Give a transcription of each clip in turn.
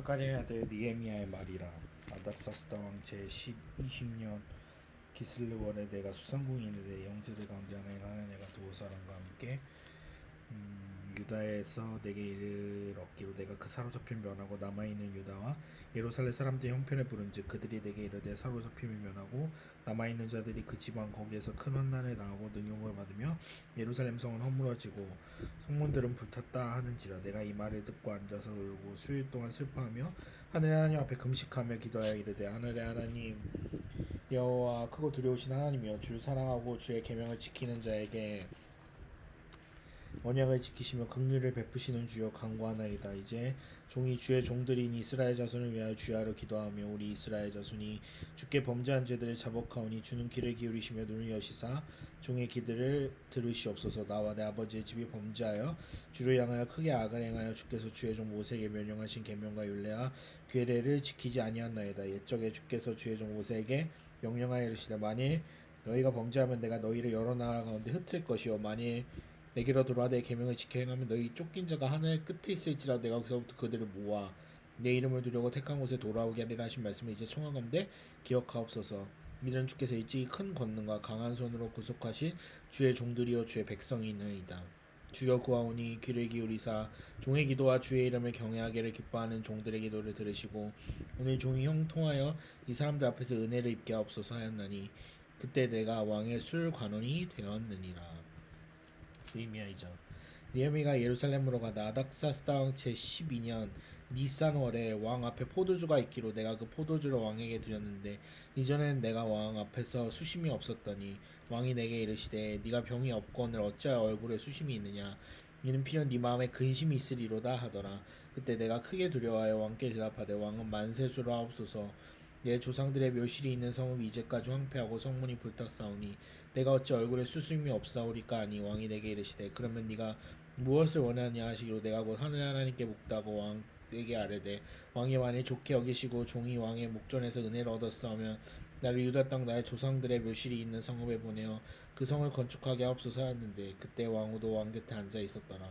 하가랴의 아들 니에미야의 말이라 아닥사스다 왕 제10 20년 기슬르월에 내가 수상궁인의 영제들 가운데 하나인 하나네가 두 사람과 함께 음, 유다에서 내게 이를 얻기로 내가 그 사로잡힌 면하고 남아있는 유다와 예루살렘 사람들이 형편을 부른즉 그들이 내게 이르되 사로잡힘을 면하고 남아있는 자들이 그 지방 거기에서 큰 환난을 당하고 능욕을 받으며 예루살렘 성은 허물어지고 성문들은 불탔다 하는지라 내가 이 말을 듣고 앉아서 울고 수일 동안 슬퍼하며 하늘의 하나님 앞에 금식하며 기도하여 이르되 하늘의 하나님 여호와 크고 두려우신 하나님이여 주를 사랑하고 주의 계명을 지키는 자에게 언약을 지키시며 긍휼을 베푸시는 주여 간구하나이다. 이제 종이 주의 종들인 이스라엘 자손을 위하여 주야로 기도하며 우리 이스라엘 자손이 주께 범죄한 죄들을 자복하오니 주는 귀를 기울이시며 눈을 여시사 종의 기들을 들으시옵소서. 나와 내 아버지의 집이 범죄하여 주를 향하여 크게 악을 행하여 주께서 주의 종 모세에게 명령하신 계명과 율례와 규례를 지키지 아니하나이다. 옛적에 주께서 주의 종 모세에게 명령하여 이르시되 만일 너희가 범죄하면 내가 너희를 여러 나라 가운데 흩을 것이요. 만일 내게로 돌아와 내 계명을 지켜 행하면 너희 쫓긴 자가 하늘 끝에 있을지라도 내가 거기서부터 그들을 모아 내 이름을 두려고 택한 곳에 돌아오게 하리라 하신 말씀을 이제 청하건대 기억하옵소서. 믿는 주께서 일찍이 큰 권능과 강한 손으로 구속하신 주의 종들이여 주의 백성이니이다. 주여 구하오니 귀를 기울이사 종의 기도와 주의 이름을 경외하기를 기뻐하는 종들의 기도를 들으시고 오늘 종이 형통하여 이 사람들 앞에서 은혜를 입게 하옵소서 하였나니 그때 내가 왕의 술 관원이 되었느니라 니미야이죠. 니에미가 예루살렘으로 가다 아닥사스 다 왕 제12년 니산월에 왕 앞에 포도주가 있기로 내가 그 포도주를 왕에게 드렸는데 이전엔 내가 왕 앞에서 수심이 없었더니 왕이 내게 이르시되 네가 병이 없거늘 어찌하여 얼굴에 수심이 있느냐? 이는 필연 네 마음에 근심이 있으리로다 하더라. 그때 내가 크게 두려워하여 왕께 대답하되 왕은 만세수로 하옵소서. 내 조상들의 묘실이 있는 성읍이 이제까지 황폐하고 성문이 불탔사오니 내가 어찌 얼굴에 수심이 없사오리까 하니 왕이 내게 이르시되 그러면 네가 무엇을 원하냐 하시기로 내가 곧 하늘 하나님께 묵다고 왕에게 아뢰되 왕이 만일 좋게 여기시고 종이 왕의 목전에서 은혜를 얻었사오면 나를 유다 땅 나의 조상들의 묘실이 있는 성읍에 보내어 그 성을 건축하게 하옵소서 하였는데 그때 왕후도 왕 곁에 앉아 있었더라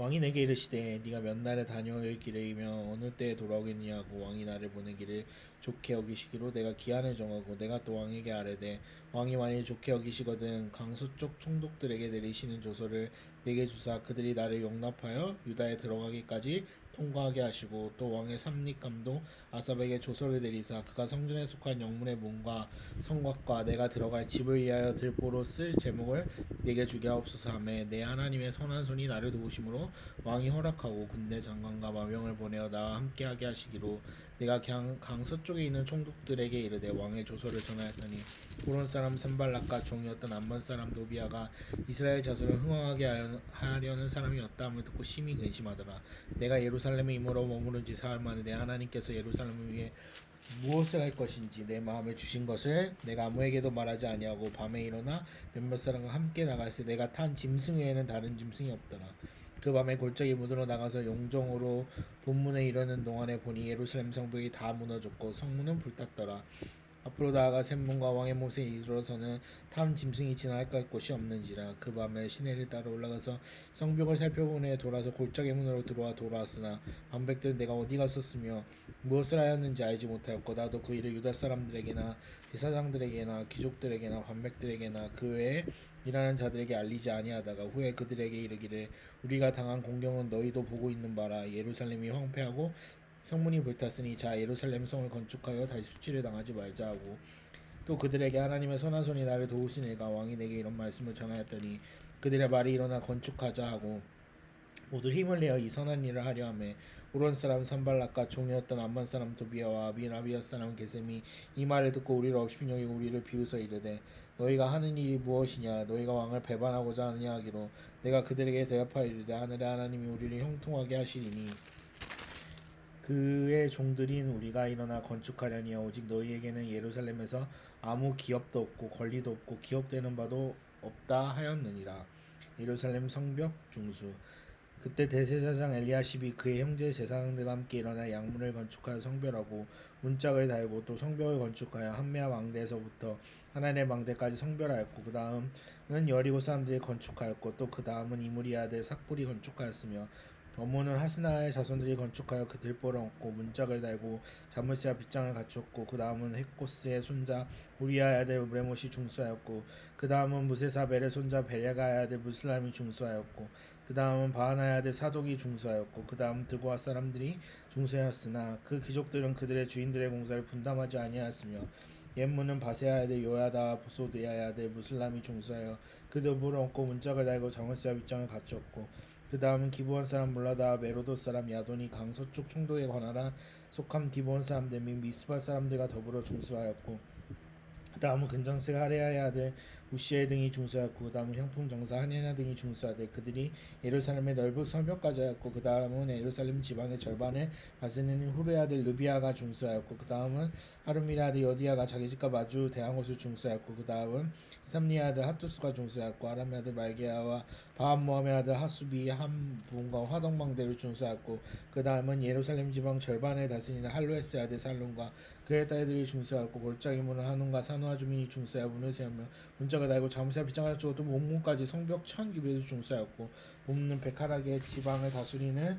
왕이 내게 이르시되 네가 몇 날에 다녀올 길이며 어느 때에 돌아오겠냐고 왕이 나를 보내기를 좋게 여기시기로 내가 기한을 정하고 내가 또 왕에게 아뢰되 왕이 만일 좋게 여기시거든 강서쪽 총독들에게 내리시는 조서를 내게 주사 그들이 나를 용납하여 유다에 들어가기까지 통과하게 하시고 또 왕의 삼립감독 아삽에게 조서를 내리사 그가 성전에 속한 영문의 문과 성곽과 내가 들어갈 집을 위하여 들보로 쓸 제목을 내게 주게 하옵소서 하매 내 하나님의 선한 손이 나를 도우심으로 왕이 허락하고 군대 장관과 마병을 보내어 나와 함께하게 하시기로 내가 강, 강 서쪽에 있는 총독들에게 이르되 왕의 조서를 전하였더니 호론 사람 산발락과 종이었던 암몬 사람 도비아가 이스라엘 자손을 흥왕하게 하여- 하려는 사람이었다 함을 듣고 심히 근심하더라. 내가 예루살렘 에 이모로 머무른 지 사흘 만에 내 하나님께서 예루살렘을 위해 무엇을 할 것인지 내 마음에 주신 것을 내가 아무에게도 말하지 아니하고 밤에 일어나 몇몇 사람과 함께 때 내가 탄 짐승 외에는 다른 짐승이 없더라. 그 밤에 골짜기 무드로 나가서 용정으로 본문에 이르는 동안에 보니 예루살렘 성벽이 다 무너졌고 성문은 불탔더라 앞으로 나아가 샘문과 왕의 못에 이르러서는 탐 짐승이 지나갈 곳이 없는지라 그 밤에 시내를 따라 올라가서 성벽을 살펴보내 돌아서 골짜기 문으로 들어와 돌아왔으나 반백들은 내가 어디 갔었으며 무엇을 하였는지 알지 못하였고 나도 그 일을 유다 사람들에게나 제사장들에게나 귀족들에게나 반백들에게나 그 외에 일하는 자들에게 알리지 아니하다가 후에 그들에게 이르기를 우리가 당한 공경은 너희도 보고 있는 바라 예루살렘이 황폐하고 성문이 불탔으니 자 예루살렘 성을 건축하여 다시 수치를 당하지 말자 하고 또 그들에게 하나님의 선한 손이 나를 도우시니가 왕이 내게 이런 말씀을 전하였더니 그들의 말이 일어나 건축하자 하고 모두 힘을 내어 이 선한 일을 하려 하매 우론 사람 산발락과 종이었던 암만 사람 도비아와 아비나비아 사람 게셈이 이 말을 듣고 우리를 억십인 여기 우리를 비웃어 이르되 너희가 하는 일이 무엇이냐? 너희가 왕을 배반하고자 하느냐 하기로 내가 그들에게 대답하여 이르되 하늘의 하나님이 우리를 형통하게 하시리니 그의 종들인 우리가 일어나 건축하려니 오직 너희에게는 예루살렘에서 아무 기업도 없고 권리도 없고 기업되는 바도 없다 하였느니라. 예루살렘 성벽 중수. 그때 대제사장 엘리야십이 그의 형제 제사장들과 함께 일어나 양문을 건축하여 성별하고 문짝을 달고 또 성벽을 건축하여 한메아 망대에서부터 하나님의 망대까지 성별하였고 그 다음은 여리고 사람들이 건축하였고 또 그 다음은 이무리 아들 삭불이 건축하였으며 어머는 하스나의 자손들이 건축하여 그 들보를 얻고 문짝을 달고 자물쇠와 빗장을 갖췄고 그 다음은 헤코스의 손자 우리아의 아들 브레못이 중수하였고 그 다음은 무세사벨의 손자 베레가의 아들 무슬람이 중수하였고 그 다음은 바하나의 아들 사독이 중수하였고 그 다음 드고아 사람들이 중수하였으나 그 귀족들은 그들의 주인들의 공사를 분담하지 아니하였으며 옛문은 바세아의 아들 요야다 보소드야의 아들 무슬람이 중수하여 그 들보를 얻고 문짝을 달고 자물쇠와 빗장을 갖췄고 그 다음은 기브온 사람 몰라다 메로도 사람 야돈이 강 서쪽 총독에 관하라 속한 기브온 사람들 및 미스바 사람들과 더불어 중수하였고 그 다음은 근정색 하레아의 아들 우시엘 등이 중수하였고 그 다음은 형품 정사 하네나 등이 중수하되 그들이 예루살렘의 넓은 성벽까지 하였고 그 다음은 예루살렘 지방의 절반을 다스리는 후르의 아들 르비아가 중수하였고 그 다음은 하르미의 아들 여디아가 자기 집과 마주 대항 옷을 중수하였고 그 다음은 삼리의 아들 하투스가 중수하였고 아람의 아들 말게아와 아들 하수비 함분과 화덕망대를 중수하였고 그 다음은 예루살렘 지방 절반을 다스리는 할로에스의 아들 살론과 그의 딸들이 중수하였고 골짜기 문을 하논과 산호아 주민이 중수하여 문을 세우며 문자가 달고 자무새 빗장을 주고 또 목문까지 성벽 천 규비도 중수하였고 봄는 베카락의 지방을 다스리는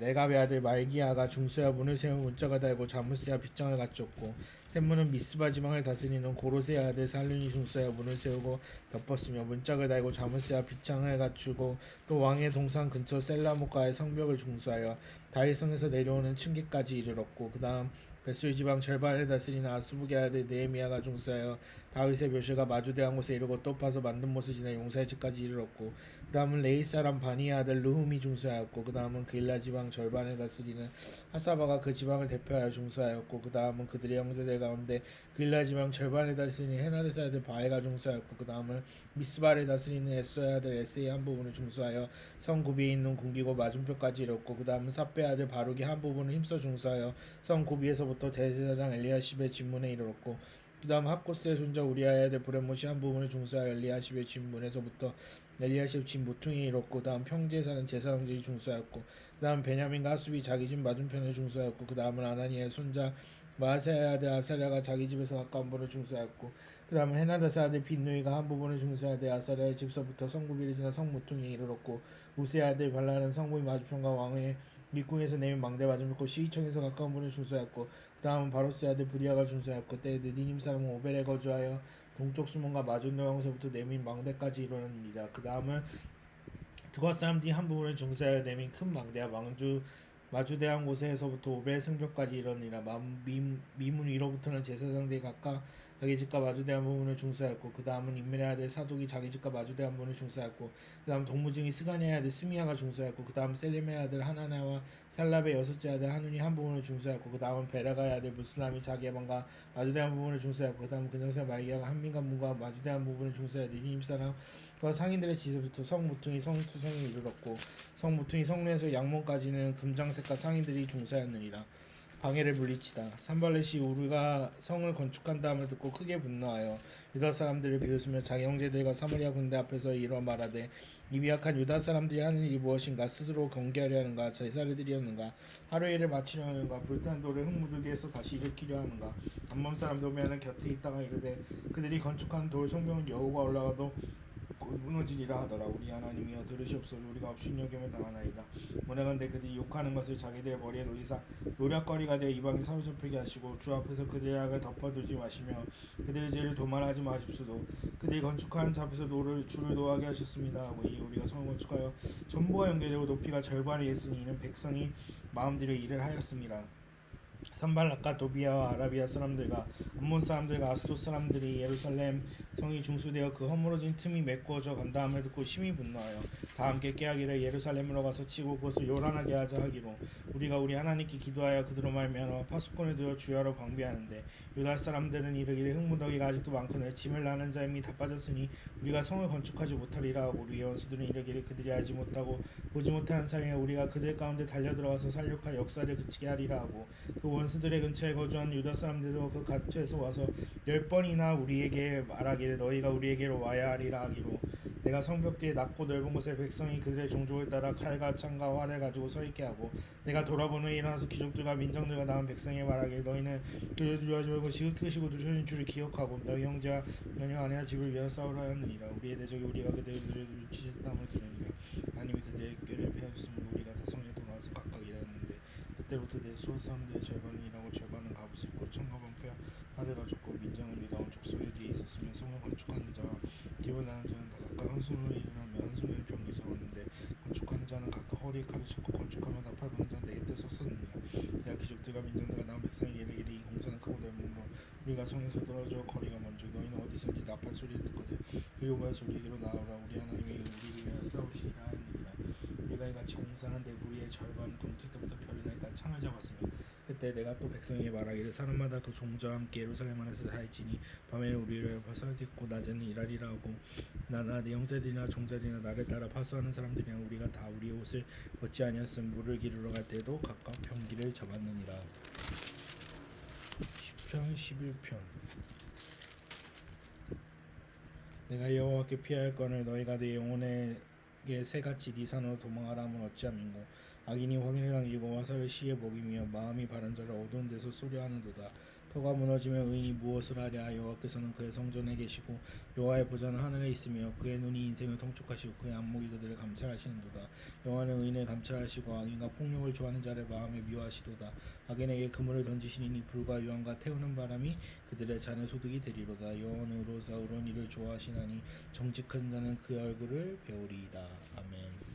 레갑의 아들 말기야가 중수하여 문을 세우며 문자가 달고 자무새와 빗장을 갖췄고 샘문은 미스바 지방을 다스리는 고로세의 아들 살룬이 중수하여 문을 세우고 덮었으며 문짝을 달고 자무새와 빗장을 갖추고 또 왕의 동산 근처 셀라모가의 성벽을 중수하여 다윗성에서 내려오는 층계까지 이르렀고 그 다음 베스리 지방 절반을 다스리는 아수부의 아들 네헤미야가 중수하여 다윗의 묘실과 마주대한 곳에 이르고 또 파서 만든 못을 지나 용사의 집까지 이르렀고 그 다음은 레이 사람 바니의 아들 르훔이 중수하였고 그 다음은 그일라 지방 절반을 다스리는 하사바가 그 지방을 대표하여 중수하였고 그 다음은 그들의 형제들 가운데 그일라 지방 절반을 다스리는 헤나르사 아들 바에가 중수하였고 그 다음은 미스바를 다스리는 에스의 아들 에세이 한 부분을 중수하여 성 구비에 있는 궁기고 맞은표까지 이뤘고 그 다음은 삽베 아들 바룩이 한 부분을 힘써 중수하여 성 구비에서 부터 대제사장 엘리야십의 진문에 이르렀고 그 다음 학고스의 손자 우리아의 아들 브레못이 한 부분을 중수하여 엘리야십의 진문에서부터 엘리야십 진 모퉁이에 이뤘고 그 다음 평지에 사는 제사장들이 중수하였고 그 다음 베냐민과 하수비 자기 집 맞은편에 중수하였고 그 다음은 아나니의 손자 마세의 아들 아사랴가 자기 집에서 가까운 분을 중수하였고 그 다음은 헤나다사 아들 빈누이가 한 부분을 중수하되 아사랴의 집서부터 성구비를 지나 성모퉁이에 이르렀고 우세의 아들 발라는 성부의 맞은편과 왕의 밑궁에서 내민 망대 맞은편 시위청에서 가까운 분을 중수하였고 그 다음은 바로스의 아들 브리아가 중수하였고 때에 느디님 사람은 오벨에 거주하여 동쪽 수문과 마준노왕서부터 내민 망대까지 이르렀느니라 그 다음은 드과 사람들이 한 부분을 중사하여 내민 큰 망대와 망주 마주대한 곳에서부터 오벨 성벽까지 이르니라. 미문 위로부터는 제사장들이 각각 자기 집과 마주대한 부분을 중사했고 그 다음은 인멜의 아들 사독이 자기 집과 마주대한 부분을 중사했고 그 다음 동무증이 스가니의 아들 스미야가 중사했고 그 다음 셀렘의 아들 하나나와 살랍의 여섯째 아들 하눈이 한 부분을 중사했고 그 다음은 베라가의 아들 무슬람이 자기 방과 마주대한 부분을 중사했고 그 다음은 근정사 말기야가 한민과 문과 마주대한 부분을 중사하여 니님 사람 그 상인들의 지서부터 성무퉁이 성투성에 이르렀고 성무퉁이 성루에서 양문까지는 금장색과 상인들이 중사였느니라. 방해를 물리치다. 산발렛이 우리가 성을 건축한 다음을 듣고 크게 분노하여 유다 사람들을 비웃으며 자기 형제들과 사마리아 군대 앞에서 이러 말하되 이 미약한 유다 사람들이 하는 일이 무엇인가? 스스로 경계하려 하는가? 제사를 드리려는가? 하루 일을 마치려 하는가? 불타는 돌을 흙 묻게 해서 다시 일으키려 하는가? 암몬 사람들 오면은 곁에 있다가 이르되 그들이 건축한 돌 성벽은 여호가 올라가도 곧 무너지리라 하더라. 우리 하나님이여 들으시옵소서. 우리가 업신여김을 당하나이다. 원하건대 그들이 욕하는 것을 자기들의 머리에 돌리사 노략거리가 되어 이방에 사로잡히게 하시고 주 앞에서 그들의 악을 덮어두지 마시며 그들의 죄를 도말하지 마십시오 그들이 건축하는 자 앞에서 노를 주를 노하게 하셨습니다 하고 이 우리가 성을 건축하여 전부와 연결되고 높이가 절반을 했으니 이는 백성이 마음대로 일을 하였습니다 산발락과 도비아와 아라비아 사람들과 암몬 사람들과 아스도 사람들이 예루살렘 성이 중수되어 그 허물어진 틈이 메꾸어져 간다 함을 듣고 심히 분노하여 다 함께 깨하기를 예루살렘으로 가서 치고 그것을 요란하게 하자 하기로 우리가 우리 하나님께 기도하여 그들로 말미암아 파수꾼을 두어 주야로 방비하는데 유다 사람들은 이르기를 흙무더기가 아직도 많거늘 짐을 나는 자임이 다 빠졌으니 우리가 성을 건축하지 못하리라 하고 우리의 원수들은 이르기를 그들이 알지 못하고 보지 못하는 사이에 우리가 그들 가운데 달려 들어와서 살육하 역사를 그치게 하리라 하고 그 원수들의 근처에 거주한 유다 사람들도 그 근처에서 와서 열 번이나 우리에게 말하기를 너희가 우리에게로 와야 하리라 하기로 내가 성벽 뒤에 낮고 넓은 곳에 백성이 그들의 종족을 따라 칼과 창과 활을 가지고 서 있게 하고 내가 돌아본 후에 일어나서 귀족들과 민정들과 남은 백성에 말하기를 너희는 그를 두려워하지 말고 지극히시고 누르신 줄을 기억하고 너희 형제와 너희 아내와 집을 위하여 싸우라 하였느니라. 우리의 대적이 우리가 그들을 누르치셨다함을 들으니라. 하나님이 그들의 꾀를 베어주시므로 우리가 다 성에 돌아와서 각각 일하였는데 그때부터 내 수호 사람들의 절반은 일하고 절반은 갑옷을 입고 청과 방패와 하대가 죽고 민정은 유다온 족속에 뒤에 있었으며 성을 건축하는 자와 기본 나는 자는 다 각각 한 손으로 일을 하며 한 손으로 병기 잡았는데 건축하는 자는 각각 허리에 칼을 짚고 건축하며 나팔 부는 자는 내 곁에 섰었느니라. 내가 기족들과 민정들과 나온 백성에게 이르기를 이 공사는 크고 넓으므로 우리가 성에서 떨어져 거리가 먼저 너희는 어디선지 나팔 소리를 듣거든. 그리고 모여서 우리에게로 나오라. 우리 하나님이 우리를 위하여 싸우시리라 하느니라 우리가 공사하는데 우리의 절반은 동틀 때부터 별이 날까지 창을 잡았으며 그때 내가 또 백성에게 말하기를 사람마다 그 종자와 함께 예루살렘 안에서 살지니 밤에는 우리를 파수하겠고 낮에는 일하리라 하고 나나 내 형제들이나 종자들이나 나를 따라 파수하는 사람들이나 우리가 다 우리의 옷을 벗지 아니었음 물을 기르러 갈 때도 각각 병기를 잡았느니라. 10편 11편. 내가 여호와께 피할 건을 너희가 내 영혼에 게 새같이 네 산으로 도망하라 하면 어찌함인고 악인이 확인을 당기고 화살을 시에 먹이며 마음이 바른 자를 어두운 데서 쏘려하는도다 터가 무너지면 의인이 무엇을 하랴? 여호와께서는 그의 성전에 계시고 여호와의 보좌는 하늘에 있으며 그의 눈이 인생을 통촉하시고 그의 안목이 그들을 감찰하시는도다. 여호와는 의인을 감찰하시고 악인과 폭력을 좋아하는 자를 마음에 미워하시도다. 악인에게 그물을 던지시니 불과 유황과 태우는 바람이 그들의 잔의 소득이 되리로다. 여호와는 의로사 일을 좋아하시나니 정직한 자는 그 얼굴을 배우리이다. 아멘